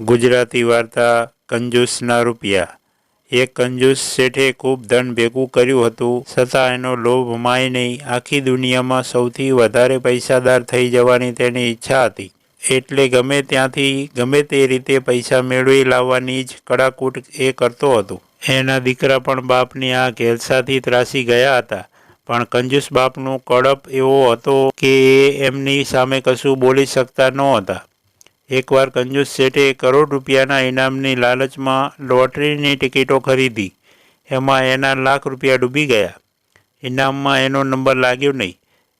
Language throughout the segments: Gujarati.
ગુજરાતી વાર્તા કંજૂસના રૂપિયા. એક કંજૂસ શેઠે ખૂબ ધન ભેગું કર્યું હતું, છતાં એનો લોભ માય નહીં. આખી દુનિયામાં સૌથી વધારે પૈસાદાર થઈ જવાની તેની ઈચ્છા હતી. એટલે ગમે ત્યાંથી, ગમે તે રીતે પૈસા મેળવી લાવવાની જ કડાકૂટ એ કરતો હતો. એના દીકરા પણ બાપની આ ઘેલસાથી ત્રાસી ગયા હતા. પણ કંજૂસ બાપનું કડપ એવો હતો કે એ એમની સામે કશું બોલી શકતા નહોતા. એકવાર કંજૂસ શેઠે કરોડ રૂપિયાના ઇનામની લાલચમાં લોટરીની ટિકિટો ખરીદી. એમાં એના લાખ રૂપિયા ડૂબી ગયા. ઇનામમાં એનો નંબર લાગ્યો નહીં.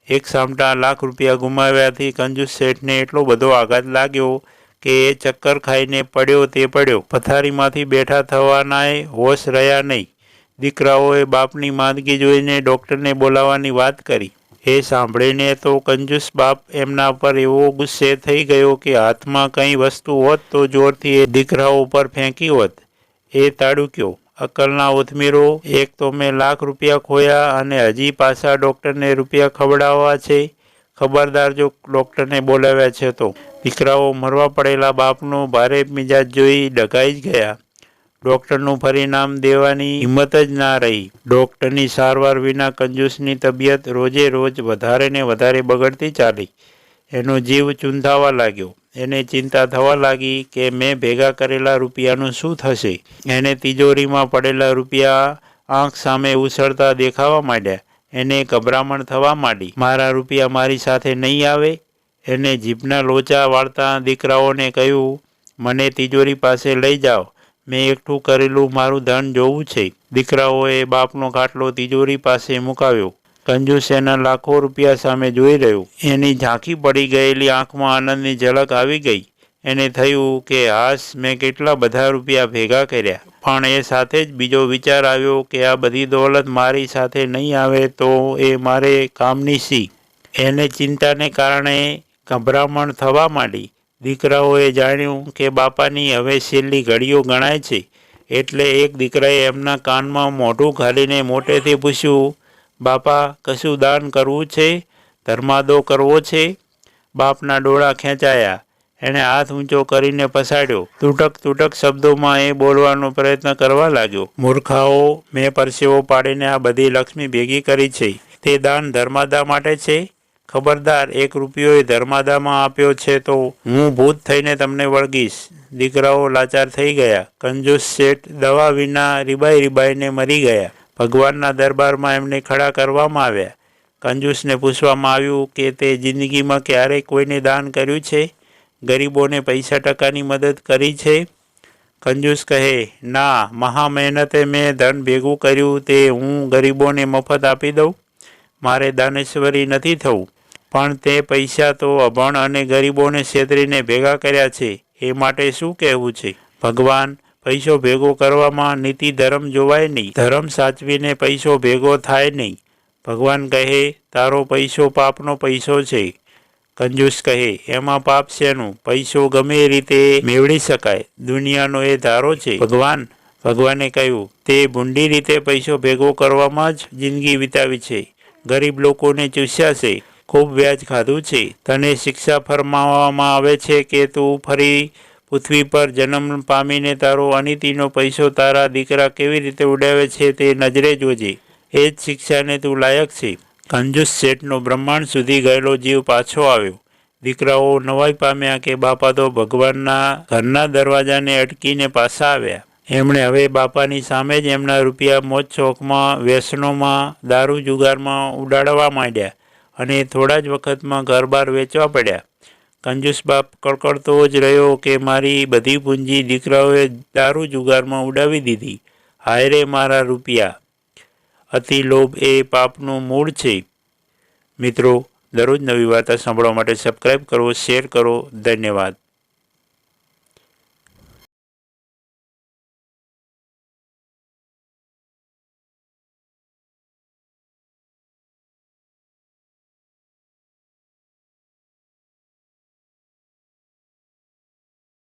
એક સામટા લાખ રૂપિયા ગુમાવ્યાથી કંજૂસ શેઠને એટલો બધો આઘાત લાગ્યો કે એ ચક્કર ખાઈને પડ્યો તે પડ્યો. પથારીમાંથી બેઠા થવાનાએ હોશ રહ્યા નહીં. દીકરાઓએ બાપની માંદગી જોઈને ડૉક્ટરને બોલાવવાની વાત કરી. એ સાંભળીને તો કંજૂસ બાપ એમના પર એવો ગુસ્સે થઈ ગયો કે હાથમાં કંઈ વસ્તુ હોત તો જોરથી એ દીકરાઓ ઉપર ફેંકી હોત. એ તાડુક્યો અકલના ઉથમીરો, એક તો મેં લાખ રૂપિયા ખોયા અને હજી પાછા ડૉક્ટરને રૂપિયા ખવડાવવા છે. ખબરદાર જો ડૉક્ટરને બોલાવ્યા છે તો. દીકરાઓ મરવા પડેલા બાપનો ભારે મિજાજ જોઈ ડઘાઈ જ ગયા. ડૉક્ટરનું પરિણામ દેવાની હિંમત જ ના રહી. ડૉક્ટરની સારવાર વિના કંજૂસની તબિયત રોજે રોજ વધારે ને વધારે બગડતી ચાલી. એનો જીવ ચૂંધાવા લાગ્યો. એને ચિંતા થવા લાગી કે મેં ભેગા કરેલા રૂપિયાનું શું થશે? એને તિજોરીમાં પડેલા રૂપિયા આંખ સામે ઉછળતા દેખાવા માંડ્યા. એને ગભરામણ થવા માંડી. મારા રૂપિયા મારી સાથે નહીં આવે? એને જીભના લોચા વાળતા દીકરાઓને કહ્યું, મને તિજોરી પાસે લઈ જાઓ. મેં એકઠું કરેલું મારું ધન જોવું છે. દીકરાઓએ બાપનો ખાટલો તિજોરી પાસે મુકાવ્યો. કંજૂસ એના લાખો રૂપિયા સામે જોઈ રહ્યો. એની ઝાંખી પડી ગયેલી આંખમાં આનંદની ઝલક આવી ગઈ. એને થયું કે હાશ મેં કેટલા બધા રૂપિયા ભેગા કર્યા. પણ એ સાથે જ બીજો વિચાર આવ્યો કે આ બધી દોલત મારી સાથે નહીં આવે તો એ મારે કામની સી. એને ચિંતાને કારણે ગભરામણ થવા માંડી. દીકરાઓએ જાણ્યું કે બાપાની હવે છેલ્લી ઘડીઓ ગણાય છે, એટલે એક દીકરાએ એમના કાનમાં મોઢું ખાલીને મોટેથી પૂછ્યું, બાપા, કશું દાન કરવું છે? ધર્માદો કરવો છે? બાપના ડોળા ખેંચાયા. એણે હાથ ઊંચો કરીને પસાડ્યો તૂટક તૂટક શબ્દોમાં એ બોલવાનો પ્રયત્ન કરવા લાગ્યો. મૂર્ખાઓ, મેં પરસેવો પાડીને આ બધી લક્ષ્મી ભેગી કરી છે. તે દાન ધર્માદા માટે છે? ખબરદાર એક રૂપિયો એ ધર્માદામાં આપ્યો છે તો હું ભૂત થઈને તમને વળગીશ. દીકરાઓ લાચાર થઈ ગયા. કંજૂસ શેઠ દવા વિના રીબાઈ રીબાઈને મરી ગયા. ભગવાનના દરબારમાં એમને ખડા કરવામાં આવ્યા. કંજૂસને પૂછવામાં આવ્યું કે તે જિંદગીમાં ક્યારેય કોઈને દાન કર્યું છે? ગરીબોને પૈસા ટકાની મદદ કરી છે? કંજૂસ કહે, ના મહા મહેનતે મેં ધન ભેગું કર્યું, તે હું ગરીબોને મફત આપી દઉં. મારે દાનેશ્વરી નથી થવું. પણ તે પૈસા તો અભણ અને ગરીબોને છેતરીને ભેગા કર્યા છે. એ માટે શું કહેવું છે? ભગવાન, પૈસો ભેગો કરવામાં નીતિ ધર્મ જોવાય નહીં. ધર્મ સાચવીને પૈસો ભેગો થાય નહીં. ભગવાન કહે, તારો પૈસો પાપનો પૈસો છે. કંજૂસ કહે, એમાં પાપ શેનું? પૈસો ગમે રીતે મેળવી શકાય. દુનિયાનો એ ધારો છે. ભગવાન, ભગવાને કહ્યું, તે ભૂંડી રીતે પૈસો ભેગો કરવામાં જ જિંદગી વિતાવી છે. ગરીબ લોકોને ચૂસ્યા છે. ખૂબ વ્યાજ ખાધું છે. તને શિક્ષા ફરમાવવામાં આવે છે કે તું ફરી પૃથ્વી પર જન્મ પામીને તારો અનિતિનો પૈસો તારા દીકરા કેવી રીતે ઉડાવે છે તે નજરે જોજે. એ જ શિક્ષાને તું લાયક છે. કંજુસ શેઠનો બ્રહ્માંડ સુધી ગયેલો જીવ પાછો આવ્યો. દીકરાઓ નવાઈ પામ્યા કે બાપા તો ભગવાનના ઘરના દરવાજાને અટકીને પાછા આવ્યા. એમણે હવે બાપાની સામે જ એમના રૂપિયા મોજ ચોકમાં, વ્યસનોમાં, દારૂ જુગારમાં ઉડાડવા માંડ્યા. અને થોડા જ વખતમાં ઘરબાર વેચવા પડ્યા. કંજૂસ બાપ કડકડતો જ રહ્યો કે મારી બધી પૂંજી દીકરાઓએ દારૂ જુગારમાં ઉડાવી દીધી. હાય રે મારા રૂપિયા. અતિ લોભ એ પાપનું મૂળ છે. મિત્રો, દરરોજ નવી વાર્તા સાંભળવા માટે સબસ્ક્રાઈબ કરો શેર કરો. ધન્યવાદ.